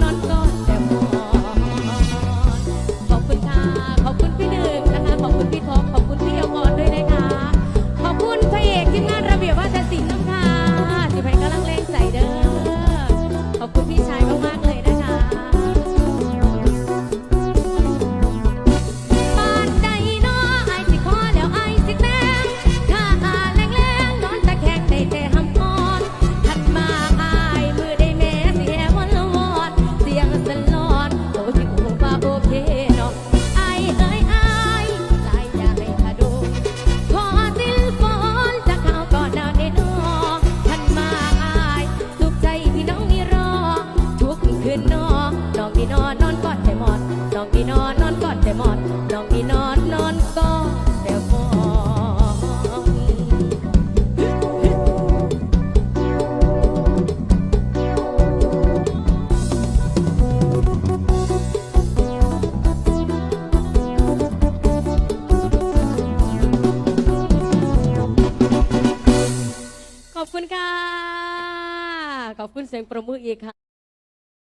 not thought. อน้องดีนอนนอนกอดแต่หมอนน้องดีนอนนอนกอดแต่หมอนน้องดีนอนนอนกอดแต่หมอนขอบคุณค่ะ ขอบคุณเสียงประมืออีกค่ะ